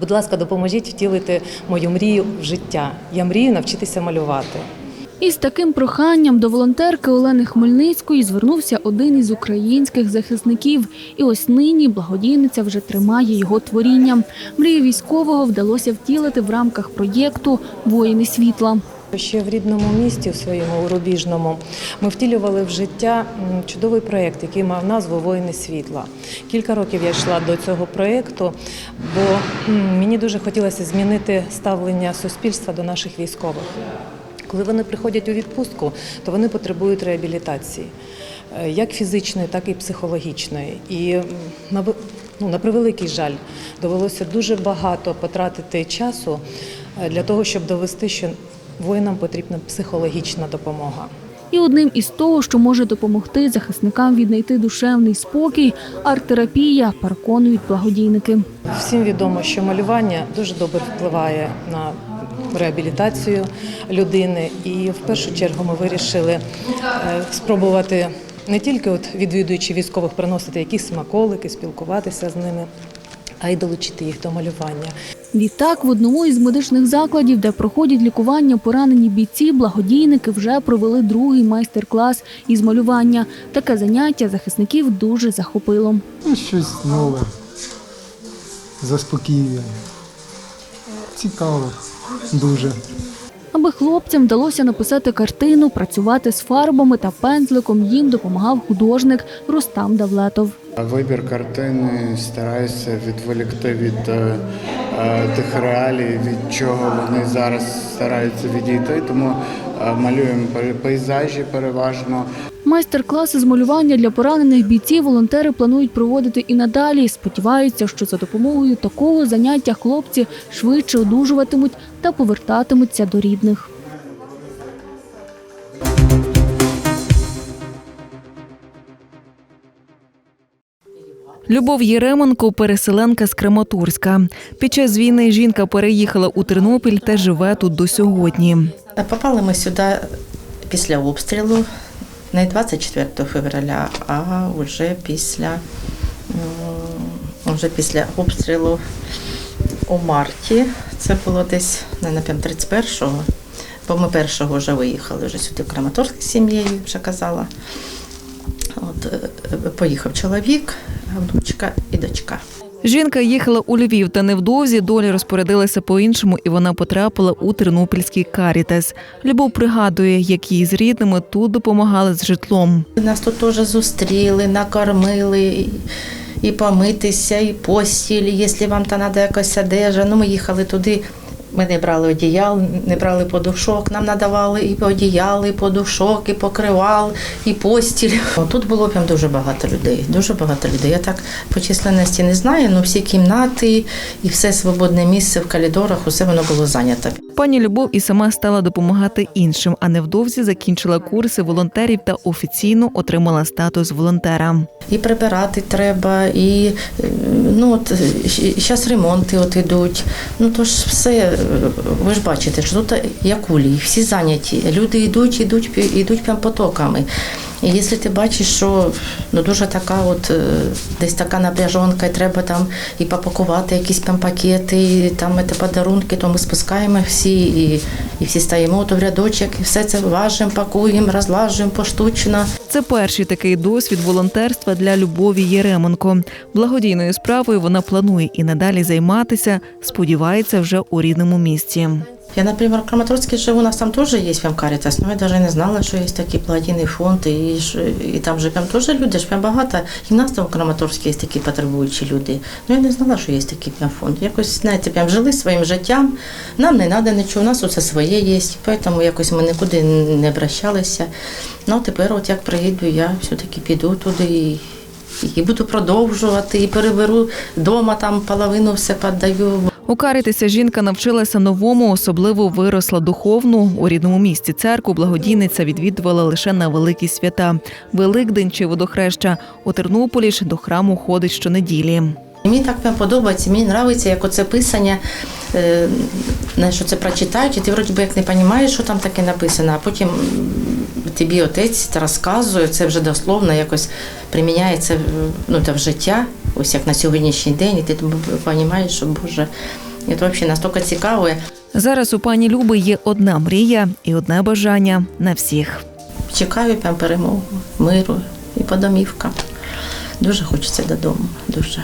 Будь ласка, допоможіть втілити мою мрію в життя. Я мрію навчитися малювати. Із таким проханням до волонтерки Олени Хмельницької звернувся один із українських захисників. І ось нині благодійниця вже тримає його творіння. Мрію військового вдалося втілити в рамках проєкту Воїни світла. Ще в рідному місті, в своєму рубіжному, ми втілювали в життя чудовий проєкт, який мав назву Воїни світла. Кілька років я йшла до цього проєкту, бо мені дуже хотілося змінити ставлення суспільства до наших військових. Коли вони приходять у відпустку, то вони потребують реабілітації, е, як фізичної, так і психологічної. І на, ну, на превеликий жаль, довелося дуже багато потратити часу е, для того, щоб довести, що воїнам потрібна психологічна допомога. І одним із того, що може допомогти захисникам віднайти душевний спокій, арт-терапія, переконують благодійники. Всім відомо, що малювання дуже добре впливає на реабілітацію людини. І в першу чергу ми вирішили е, спробувати не тільки от відвідуючи військових приносити якісь смаколики, спілкуватися з ними, а й долучити їх до малювання. Відтак, в одному із медичних закладів, де проходять лікування поранені бійці, благодійники вже провели другий майстер-клас із малювання. Таке заняття захисників дуже захопило. Ну, щось нове, заспокійне, Цікаво дуже. Аби хлопцям вдалося написати картину, працювати з фарбами та пензликом, їм допомагав художник Рустам Давлетов. Вибір картини стараюся відволікти від е, е, тих реалій, від чого вони зараз стараються відійти. Тому е, малюємо пей- пейзажі переважно. Майстер-класи з малювання для поранених бійців волонтери планують проводити і надалі. Сподіваються, що за допомогою такого заняття хлопці швидше одужуватимуть та повертатимуться до рідних. Любов Єременко, переселенка з Краматорська. Під час війни жінка переїхала у Тернопіль та живе тут до сьогодні. Попали ми сюди після обстрілу, не 24 февраля, а вже після, вже після обстрілу у марті. Це було десь, не напевно, 31-го, бо ми першого вже виїхали вже сюди в Краматорськ з сім'єю, вже казала. От, е, поїхав чоловік, внучка і дочка. Жінка їхала у Львів, та невдовзі доля розпорядилася по-іншому, і вона потрапила у Тернопільський карітес. Любов пригадує, як їй з рідними тут допомагали з житлом. Нас тут теж зустріли, накормили. і- помитися, і постіль, якщо вам там треба якась одежа. Ну, ми їхали туди, ми не брали одіял, не брали подушок, нам надавали і одіял, і подушок, і покривал, і постіль. О, Тут було прям дуже багато людей, дуже багато людей. Я так по численності не знаю, але всі кімнати і все свободне місце в коридорах, усе воно було зайнято. Пані Любов і сама стала допомагати іншим, а невдовзі закінчила курси волонтерів та офіційно отримала статус волонтера. І прибирати треба, і е, ну от зараз ремонти от ідуть. Ну то ж все, ви ж бачите, що тут як кулі, всі зайняті. Люди йдуть, йдуть, йдуть прям потоками. І якщо ти бачиш, що ну дуже така, от е, десь така напряжонка, і треба там і попакувати якісь там пакети, і там це подарунки, то ми спускаємо всі і, і всі стаємо в рядочок, і все це важимо, пакуємо, розлажуємо поштучно. Це перший такий досвід волонтерства для Любові Єременко. Благодійною справою вона планує і надалі займатися. Сподівається, вже у рідному місці. Я, например, в Краматорске живу, у нас там тоже есть прям каритас, но я даже не знала, що є такий благодійний фонд, ж- і там же прям теж люди, ж прям багато. І в нас там в Краматорську є такі потребуючі люди. Ну я не знала, що є такий прям фонд. Якось, знаєте, прям жили своїм життям, нам не треба нічого, у нас усе своє є, тому якось ми нікуди не обращалися. Ну, а тепер, от як приїду, я все-таки піду туди і, і буду продовжувати, і переберу вдома, там половину все піддаю. У Карітесі жінка навчилася новому, особливо виросла духовну. У рідному місті церкву благодійниця відвідувала лише на великі свята Великдень чи водохреща. У Тернополі ж до храму ходить щонеділі. Мені так подобається, мені подобається, як оце писання, е, що це прочитають, і ти вроді би як не розумієш, що там таке написано, а потім тобі отець розказує, це вже дословно якось приміняється ну, та в життя, ось як на сьогоднішній день, і ти розумієш, що Боже, це взагалі настільки цікаво. Зараз у пані Люби є одна мрія і одне бажання на всіх. Чекаю прям перемогу, миру і по домівкам. Дуже хочеться додому. Дуже.